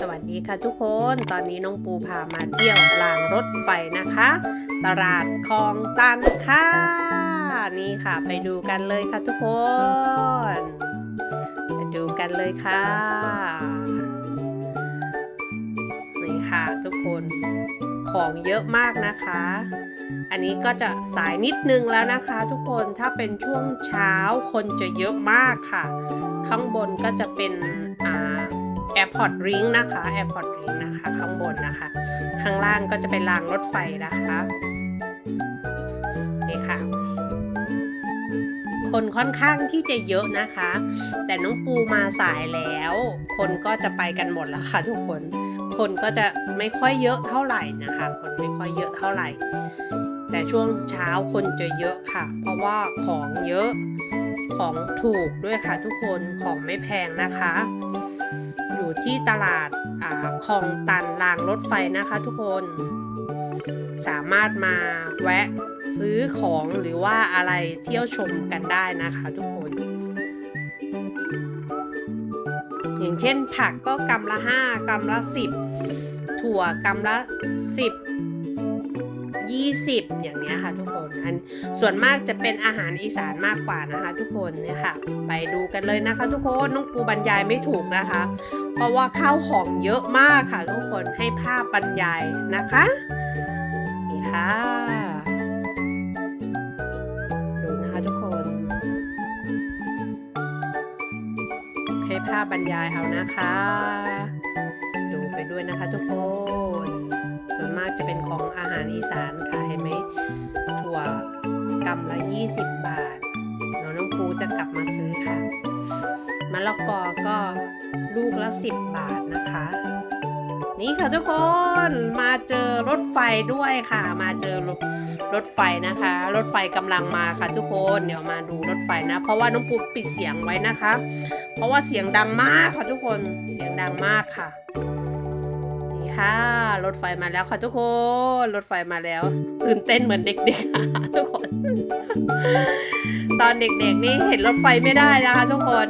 สวัสดีค่ะทุกคน ตอนนี้น้องปูพามาเที่ยวรางรถไฟนะคะ ตลาดคลองตันค่ะ นี่ค่ะ ไปดูกันเลยค่ะทุกคน ไปดูกันเลยค่ะนี่ค่ะทุกคนของเยอะมากนะคะ อันนี้ก็จะสายนิดนึงแล้วนะคะ ทุกคนถ้าเป็นช่วงเช้าคนจะเยอะมากค่ะ ข้างบนก็จะเป็นอ่า Airport Ring นะคะ Airport Ring นะคะ ข้างบนนะคะ ข้างล่างก็จะเป็นรางรถไฟนะคะนี่ค่ะ คนค่อนข้างที่จะเยอะนะคะ แต่น้องปูมาสายแล้ว คนก็จะไปกันหมดแล้วค่ะทุกคน คนก็จะไม่ค่อยเยอะเท่าไหร่นะคะ คนไม่ค่อยเยอะเท่าไหร่ แต่ช่วงเช้าคนจะเยอะค่ะ เพราะว่าของเยอะของถูกด้วยค่ะทุกคนของไม่แพงนะคะ อยู่ที่ตลาดอาคลองตันรางรถไฟนะคะทุกคน สามารถมาแวะซื้อของหรือว่าอะไรเที่ยวชมกันได้นะคะทุกคน อย่างเช่นผักก็กำละ 5กำละ 10 ถั่วกำละ 10 20 อย่างเนี้ยค่ะทุกคนอันส่วนมากจะเป็นอาหารอีสานมากกว่านะคะ ทุกคนเนี่ยค่ะ ไปดูกันเลยนะคะ ทุกคนน้องปูบรรยายไม่ถูกนะคะ เพราะว่าข้าวของเยอะมากค่ะ ทุกคนให้ภาพบรรยายนะคะนี่ค่ะดูนะคะทุกคน ให้ภาพบรรยายเอานะคะ ดูไปด้วยนะคะทุกคน ส่วนมากจะเป็นของอาหารอีสานค่ะเห็นไหมถั่วกำละ 20 บาทเดี๋ยวน้องปูจะกลับมาซื้อค่ะมะละกอก็ลูกละ 10 บาทนะคะ นี่ค่ะทุกคนมาเจอรถไฟด้วยค่ะ มาเจอรถรถไฟนะคะ รถไฟกำลังมาค่ะทุกคนเดี๋ยวมาดูรถไฟนะ เพราะว่าน้องปูปิดเสียงไว้นะคะ เพราะว่าเสียงดังมากค่ะทุกคนเสียงดังมากค่ะ ค่ะ รถไฟมาแล้วค่ะทุกคน รถไฟมาแล้ว ตื่นเต้นเหมือนเด็กๆทุกคน ตอนเด็กๆนี่เห็นรถไฟไม่ได้นะคะ ทุกคน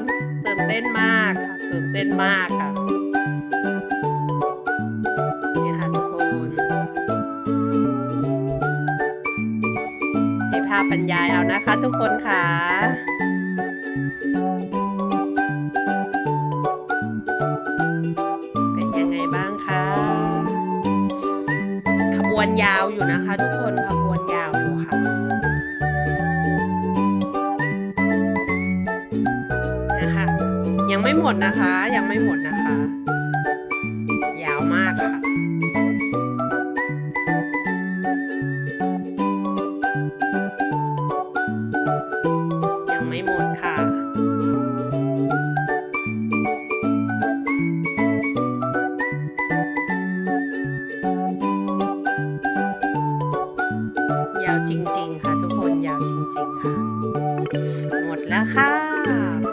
ตื่นเต้นมากค่ะ ตื่นเต้นมากค่ะนี่ค่ะทุกคนให้ภาพบรรยายเอานะคะ ทุกคนค่ะ วนยาวอยู่นะคะ ทุกคนขบวนยาวอยู่ค่ะนะคะยังไม่หมดนะคะ ยังไม่หมดนะคะ แล้วค่ะ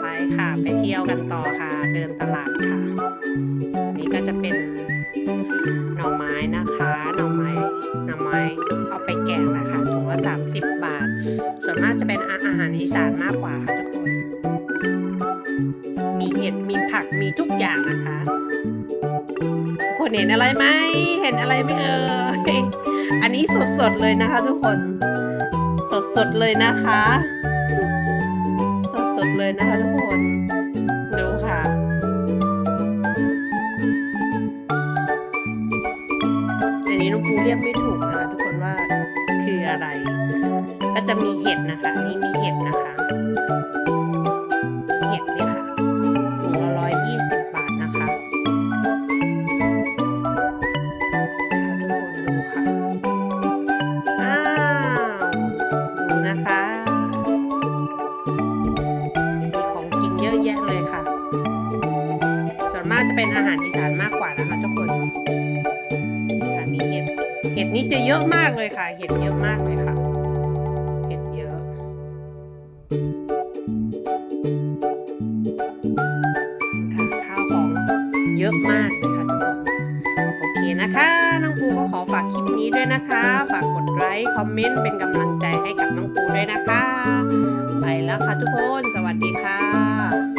ไปค่ะไปเที่ยวกันต่อค่ะ เดินตลาดค่ะ นี่ก็จะเป็นหน่อไม้นะคะหน่อไม้หน่อไม้เอาไปแกงนะคะถุงละ30 บาท ส่วนมากจะเป็นอาอาหารอีสานมากกว่าค่ะทุกคน มีเห็ดมีผักมีทุกอย่างนะคะทุกคนเห็นอะไรไหมเห็นอะไรไหมเอ่ยอันนี้สดๆเลยนะคะ ทุกคนสดๆเลยนะคะ เลยนะคะทุกคน ดูค่ะ อันนี้น้องปูเรียกไม่ถูกนะคะทุกคนว่าคืออะไร ก็จะมีเห็ดนะคะ นี่มีเห็ดนะคะ จะเป็นอาหารอีสานมากกว่านะคะทุกคนค่ะมีเห็ด เห็ดนี่จะเยอะมากเลยค่ะ เห็ดเยอะมากเลยค่ะ เห็ดเยอะค่ะข้าวของเยอะมากเลยค่ะทุกคนโอเคนะคะน้องปูก็ขอฝากคลิปนี้ด้วยนะคะ ฝากกดไลค์คอมเมนต์เป็นกำลังใจให้กับน้องปูด้วยนะคะ ไปแล้วค่ะทุกคน สวัสดีค่ะ